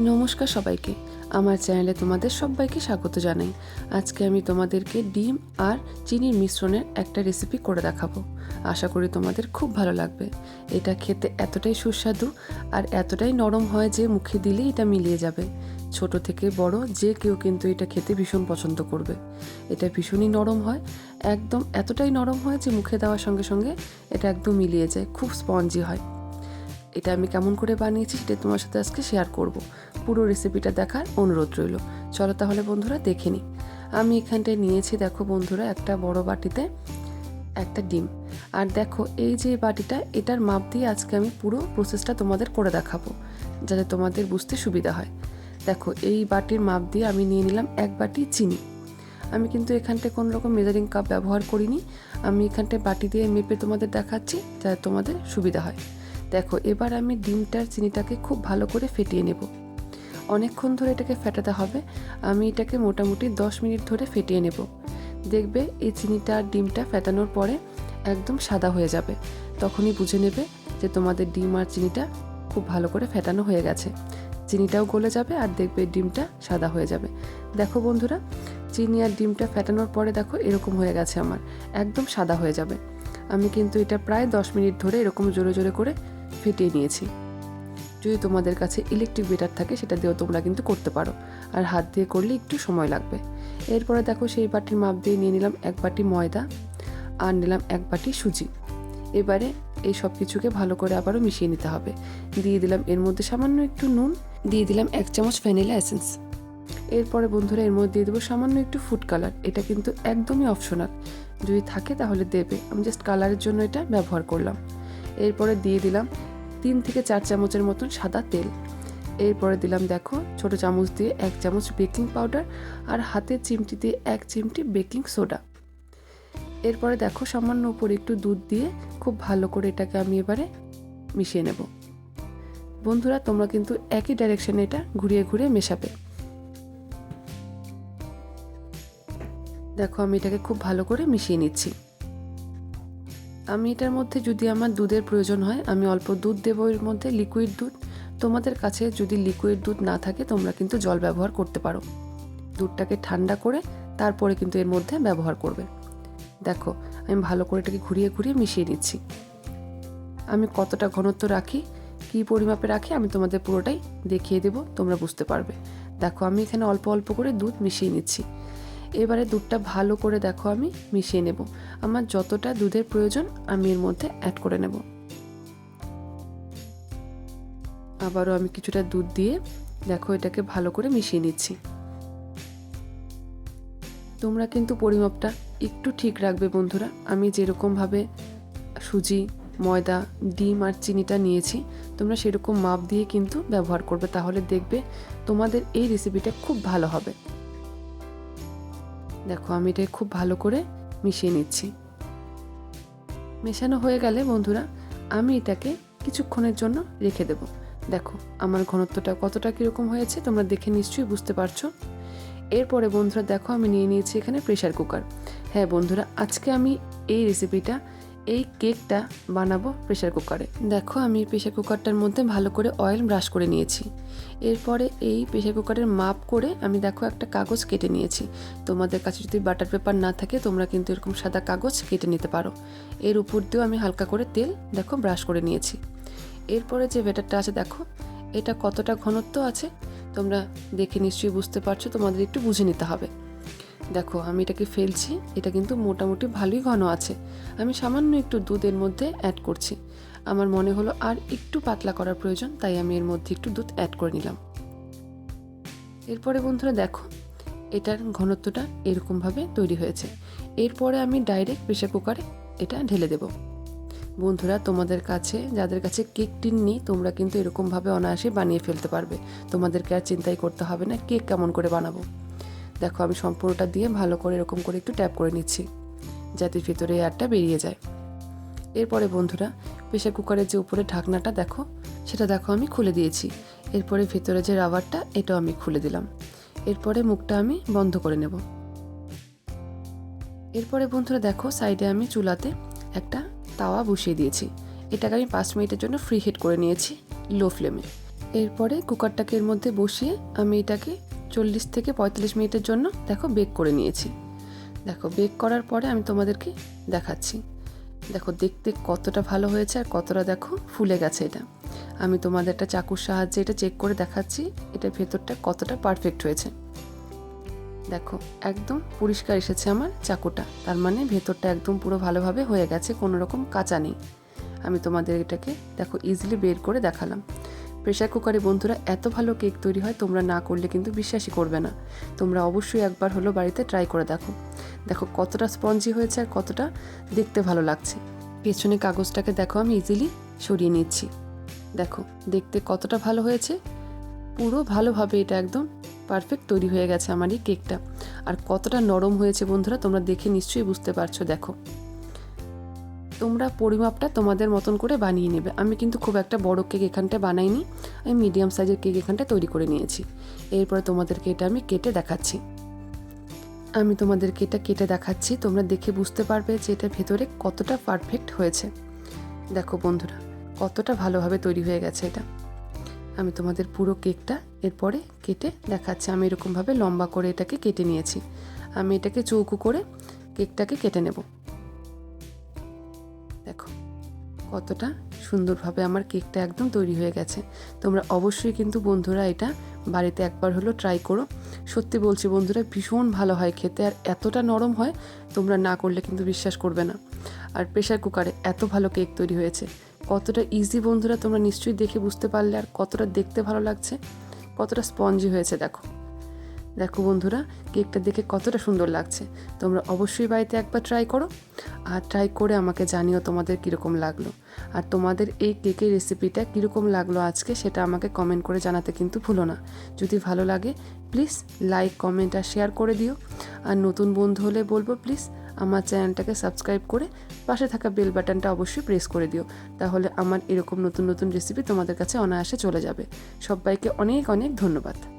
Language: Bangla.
নমস্কার সবাইকে। আমার চ্যানেলে তোমাদের সবাইকে স্বাগত জানাই। আজকে আমি তোমাদেরকে ডিম আর চিনির মিশ্রণের একটা রেসিপি করে দেখাবো। আশা করি তোমাদের খুব ভালো লাগবে। এটা খেতে এতটাই সুস্বাদু আর এতটাই নরম হয় যে মুখে দিলে এটা মিলিয়ে যাবে। ছোট থেকে বড় যে কেউ কিন্তু এটা খেতে ভীষণ পছন্দ করবে। এটা ভীষণই নরম হয়। একদম এতটাই নরম হয় যে মুখে দেওয়ার সঙ্গে সঙ্গে এটা একদম মিলিয়ে যায়। খুব স্পঞ্জি হয়। এটা আমি কেমন করে বানিয়েছি সেটা তোমার সাথে আজকে শেয়ার করব। পুরো রেসিপিটা দেখার অনুরোধ রইল। চলো তাহলে বন্ধুরা দেখে নিই আমি এখানটায় নিয়েছি, দেখো বন্ধুরা, একটা বড় বাটিতে একটা ডিম। আর দেখো, এই যে বাটিটা, এটার মাপ দিয়ে আজকে আমি পুরো প্রসেসটা তোমাদের করে দেখাবো, যাতে তোমাদের বুঝতে সুবিধা হয়। দেখো, এই বাটির মাপ দিয়ে আমি নিয়ে নিলাম এক বাটি চিনি। আমি কিন্তু এখানটায় কোনো রকম মেজারিং কাপ ব্যবহার করিনি। আমি এখানটায় বাটি দিয়ে মেপে তোমাদের দেখাচ্ছি, যাতে তোমাদের সুবিধা হয়। দেখো, এবার আমি ডিমটার চিনিটাকে খুব ভালো করে ফেটিয়ে নেব। অনেকক্ষণ ধরে এটাকে ফেটাতে হবে। আমি এটাকে মোটামুটি দশ মিনিট ধরে ফেটিয়ে নেব। দেখবে এই চিনিটা ডিমটা ফেটানোর পরে একদম সাদা হয়ে যাবে। তখনই বুঝে নেবে যে তোমাদের ডিম আর চিনিটা খুব ভালো করে ফেটানো হয়ে গেছে। চিনিটাও গলে যাবে আর দেখবে ডিমটা সাদা হয়ে যাবে। দেখো বন্ধুরা, চিনি আর ডিমটা ফেটানোর পরে দেখো এরকম হয়ে গেছে আমার। একদম সাদা হয়ে যাবে। আমি কিন্তু এটা প্রায় দশ মিনিট ধরে এরকম জোরে জোরে করে ফেটিয়ে নিয়েছি। যদি তোমাদের কাছে ইলেকট্রিক বেটার থাকে, সেটা দিয়েও তোমরা কিন্তু করতে পারো। আর হাত দিয়ে করলে একটু সময় লাগবে। এরপরে দেখো সেই বাটির মাপ দিয়ে নিয়ে নিলাম এক বাটি ময়দা আর নিলাম এক বাটি সুজি। এবারে এই সব কিছুকে ভালো করে আবারও মিশিয়ে নিতে হবে। দিয়ে দিলাম এর মধ্যে সামান্য একটু নুন, দিয়ে দিলাম এক চামচ ভ্যানিলা এসেন্স। এরপরে বন্ধুরা এর মধ্যে দিয়ে দেবো সামান্য একটু ফুড কালার এটা কিন্তু একদমই অপশনাল যদি থাকে তাহলে দেবে। আমি জাস্ট কালারের জন্য এটা ব্যবহার করলাম। এরপরে দিয়ে দিলাম তিন থেকে চার চামচের মতন সাদা তেল। এরপরে দিলাম দেখো, ছোট চামচ দিয়ে এক চামচ বেকিং পাউডার আর হাতের চিমটি দিয়ে এক চিমটি বেকিং সোডা। এরপরে দেখো, সামান্য উপরে একটু দুধ দিয়ে খুব ভালো করে এটাকে আমি এবারে মিশিয়ে নেব। বন্ধুরা, তোমরা কিন্তু একই ডাইরেকশনে এটা ঘুরিয়ে ঘুরিয়ে মেশাবে। দেখো, আমি এটাকে খুব ভালো করে মিশিয়ে নিচ্ছি। আমি এটার মধ্যে যদি আমার দুধের প্রয়োজন হয়, আমি অল্প দুধ দেবো এর মধ্যে লিকুইড দুধ। তোমাদের কাছে যদি লিকুইড দুধ না থাকে, তোমরা কিন্তু জল ব্যবহার করতে পারো। দুধটাকে ঠান্ডা করে, তারপরে কিন্তু এর মধ্যে ব্যবহার করবে। দেখো, আমি ভালো করে এটাকে ঘুরিয়ে ঘুরিয়ে মিশিয়ে নিচ্ছি। আমি কতটা ঘনত্ব রাখি, কী পরিমাপে রাখি, আমি তোমাদের পুরোটাই দেখিয়ে দেবো, তোমরা বুঝতে পারবে। দেখো, আমি এখানে অল্প অল্প করে দুধ মিশিয়ে নিচ্ছি। এবারে দুধটা ভালো করে দেখো আমি মিশিয়ে নেব। আমার যতটা দুধের প্রয়োজন আমি এর মধ্যে অ্যাড করে নেব। আবারও আমি কিছুটা দুধ দিয়ে দেখো এটাকে ভালো করে মিশিয়ে নিচ্ছি। তোমরা কিন্তু পরিমাপটা একটু ঠিক রাখবে বন্ধুরা। আমি যেরকমভাবে সুজি, ময়দা, ডিম আর চিনিটা নিয়েছি, তোমরা সেরকম মাপ দিয়ে কিন্তু ব্যবহার করবে। তাহলে দেখবে তোমাদের এই রেসিপিটা খুব ভালো হবে। দেখো, আমি এটা খুব ভালো করে মিশিয়ে নিচ্ছি। মেশানো হয়ে গেলে বন্ধুরা, আমি এটাকে কিছুক্ষণের জন্য রেখে দেব। দেখো, আমার ঘনত্বটা কতটা কীরকম হয়েছে, তোমরা দেখে নিশ্চয়ই বুঝতে পারছ। এরপরে বন্ধুরা, দেখো, আমি নিয়ে নিয়েছি এখানে প্রেশার কুকার। হ্যাঁ বন্ধুরা, আজকে আমি এই রেসিপিটা এই কেকটা বানাবো প্রেশার কুকারে দেখো, আমি প্রেশার কুকারটার মধ্যে ভালো করে অয়েল ব্রাশ করে নিয়েছি। এরপরে এই প্রেশার কুকারের মাপ করে আমি দেখো একটা কাগজ কেটে নিয়েছি। তোমাদের কাছে যদি বাটার পেপার না থাকে, তোমরা কিন্তু এরকম সাদা কাগজ কেটে নিতে পারো। এর উপর দিয়েও আমি হালকা করে তেল দেখো ব্রাশ করে নিয়েছি। এরপরে যে ব্যাটারটা আছে দেখো, এটা কতটা ঘনত্ব আছে, তোমরা দেখে নিশ্চয়ই বুঝতে পারছ, তোমাদের একটু বুঝে নিতে হবে। দেখো, আমি এটাকে ফেলছি। এটা কিন্তু মোটামুটি ভালোই ঘন আছে। আমি সামান্য একটু দুধের মধ্যে অ্যাড করছি। আমার মনে হলো আর একটু পাতলা করার প্রয়োজন, তাই আমি এর মধ্যে একটু দুধ অ্যাড করে নিলাম। এরপরে বন্ধুরা দেখো, এটার ঘনত্বটা এরকমভাবে তৈরি হয়েছে। এরপরে আমি ডাইরেক্ট প্রেশার কুকারে এটা ঢেলে দেব। বন্ধুরা, তোমাদের কাছে, যাদের কাছে কেক টিন নেই, তোমরা কিন্তু এরকমভাবে অনায়াসে বানিয়ে ফেলতে পারবে। তোমাদেরকে আর চিন্তাই করতে হবে না কেক কেমন করে বানাবো। দেখো আমি সম্পূর্ণটা দিয়ে ভালো করে এরকম করে একটু ট্যাপ করে নিচ্ছি, যাতে ভিতরে এয়ারটা বেরিয়ে যায়। এরপরে বন্ধুরা প্রেশার কুকারের যে উপরে ঢাকনাটা দেখো, সেটা দেখো আমি খুলে দিয়েছি। এরপরে ভিতরে যে রাবারটা এটাও আমি খুলে দিলাম। এরপরে মুখটা আমি বন্ধ করে নেব। এরপরে বন্ধুরা দেখো সাইডে আমি চুলাতে একটা তাওয়া বসিয়ে দিয়েছি। এটাকে আমি পাঁচ মিনিটের জন্য ফ্রি হিট করে নিয়েছি লো ফ্লেমে এরপরে কুকারটাকে এর মধ্যে বসিয়ে আমি এটাকে চল্লিশ থেকে পঁয়তাল্লিশ মিনিটের জন্য দেখো বেক করে নিয়েছি। দেখো বেক করার পরে আমি তোমাদেরকে দেখাচ্ছি। দেখো দেখতে কতটা ভালো হয়েছে আর কতটা দেখো ফুলে গেছে এটা। আমি তোমাদের একটা চাকুর সাহায্যে এটা চেক করে দেখাচ্ছি, এটার ভেতরটা কতটা পারফেক্ট হয়েছে। দেখো একদম পরিষ্কার এসেছে আমার চাকুটা। তার মানে ভেতরটা একদম পুরো ভালোভাবে হয়ে গেছে, কোনো রকম কাঁচা নেই। আমি তোমাদের এটাকে দেখো ইজিলি বের করে দেখালাম। প্রেশার কুকারে বন্ধুরা এত ভালো কেক তৈরি হয়, তোমরা না করলে কিন্তু বিশ্বাসই করবে না। তোমরা অবশ্যই একবার হলো বাড়িতে ট্রাই করে দেখো। দেখো কতটা স্পঞ্জি হয়েছে আর কতটা দেখতে ভালো লাগছে। পেছনে কাগজটাকে দেখো আমি ইজিলি সরিয়ে নিচ্ছি। দেখো দেখতে কতটা ভালো হয়েছে। পুরো ভালোভাবে এটা একদম পারফেক্ট তৈরি হয়ে গেছে আমার এই কেকটা আর কতটা নরম হয়েছে বন্ধুরা, তোমরা দেখে নিশ্চয়ই বুঝতে পারছ, দেখো। তোমরা পরিমাপটা তোমাদের মতন করে বানিয়ে নেবে। আমি কিন্তু খুব একটা বড় কেক এখানটা বানাইনি। আমি মিডিয়াম সাইজের কেক এখানটা তৈরি করে নিয়েছি। এরপরে তোমাদেরকে এটা আমি কেটে দেখাচ্ছি। আমি তোমাদেরকে এটা কেটে দেখাচ্ছি। তোমরা দেখে বুঝতে পারবে যে এটা ভেতরে কতটা পারফেক্ট হয়েছে। দেখো বন্ধুরা, কতটা ভালোভাবে তৈরি হয়ে গেছে এটা। আমি তোমাদের পুরো কেকটা এরপরে কেটে দেখাচ্ছি। আমি এরকমভাবে লম্বা করে এটাকে কেটে নিয়েছি। আমি এটাকে চৌকো করে কেকটাকে কেটে নেব। দেখো, কতটা সুন্দরভাবে আমার কেকটা একদম তৈরি হয়ে গেছে। তোমরা অবশ্যই কিন্তু বন্ধুরা এটা বাড়িতে একবার হলো ট্রাই করো। সত্যি বলছি বন্ধুরা, ভীষণ ভালো হয় খেতে আর এতটা নরম হয়, তোমরা না করলে কিন্তু বিশ্বাস করবে না। আর প্রেশার কুকারে এত ভালো কেক তৈরি হয়েছে। কতটা ইজি বন্ধুরা, তোমরা নিশ্চয়ই দেখে বুঝতে পারলে আর কতটা দেখতে ভালো লাগছে। কতটা স্পঞ্জি হয়েছে, দেখো। দেখো বন্ধুরা, কেকটা দেখে কতটা সুন্দর লাগছে। তোমরা অবশ্যই বাড়িতে একবার ট্রাই করো আর ট্রাই করে আমাকে জানিও তোমাদের কীরকম লাগল। আর তোমাদের এই কেকের রেসিপিটা কীরকম লাগল আজকে সেটা আমাকে কমেন্ট করে জানাতে কিন্তু ভুলো না। যদি ভালো লাগে প্লিজ লাইক কমেন্ট আর শেয়ার করে দিও। আর নতুন বন্ধু হলে বলব প্লিজ আমার চ্যানেলটাকে সাবস্ক্রাইব করে পাশে থাকা বেল বাটনটা অবশ্যই প্রেস করে দিও। তাহলে আমার এরকম নতুন নতুন রেসিপি তোমাদের কাছে অনায়াসে চলে যাবে। সবাইকে অনেক অনেক ধন্যবাদ।